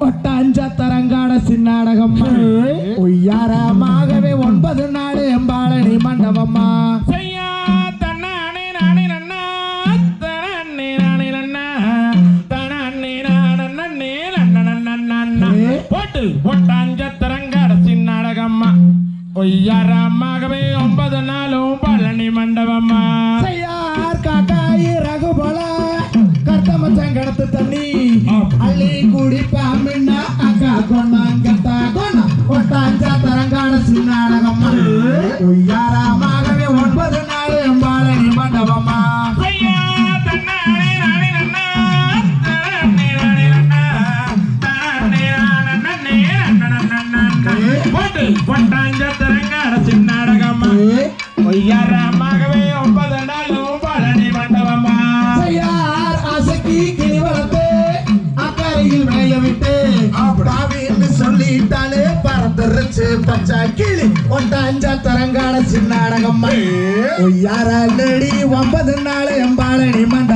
ஒட்டாஞ்சா தரங்காட சின்னாடகம்மா உய்யாரமாகவே ஒன்பது நாடு எம்பாளனி மண்டபம்மா ஒய்யாரமாகவே ஒன்பது நாளும் பழனி மண்டபம்மா செய்யார் காக்காய் ரகு போல கர்த்தமச்சங்கடத்து தண்ணி அள்ளி குடிப்பாங்க గుణ గత గుణ ఒట్టాంచ తరంగాణ సిన్నాడగమ్మ ఉయ్యారామాగమే ఒன்பது நாள் எம்பாரணி மண்டபம்மா நாளே பறந்துருச்சு பச்சா கிளி ஒட்ட அஞ்சா தரங்கான சின்னாடகம் ஒய்யாரா நடி ஒன்பது நாள் எம்பாளனி மண்ட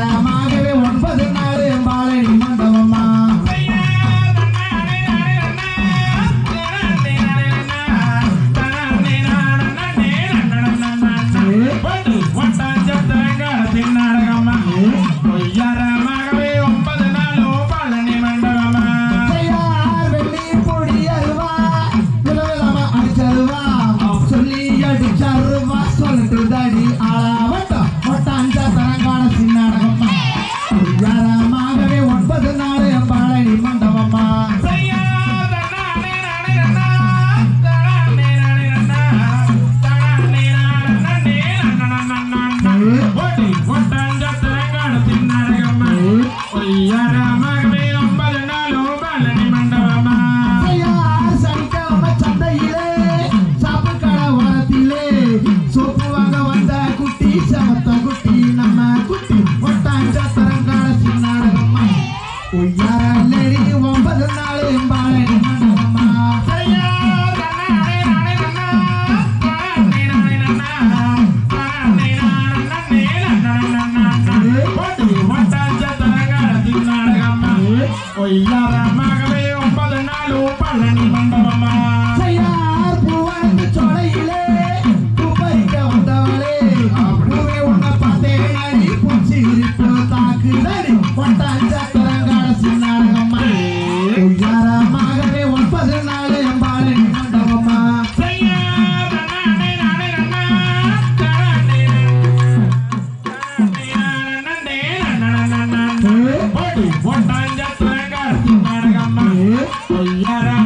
para on. பொய்யாரமாகவே ஒன்பது நாள் பழனி. Yeah.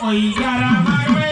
பொய்யாரமாகவே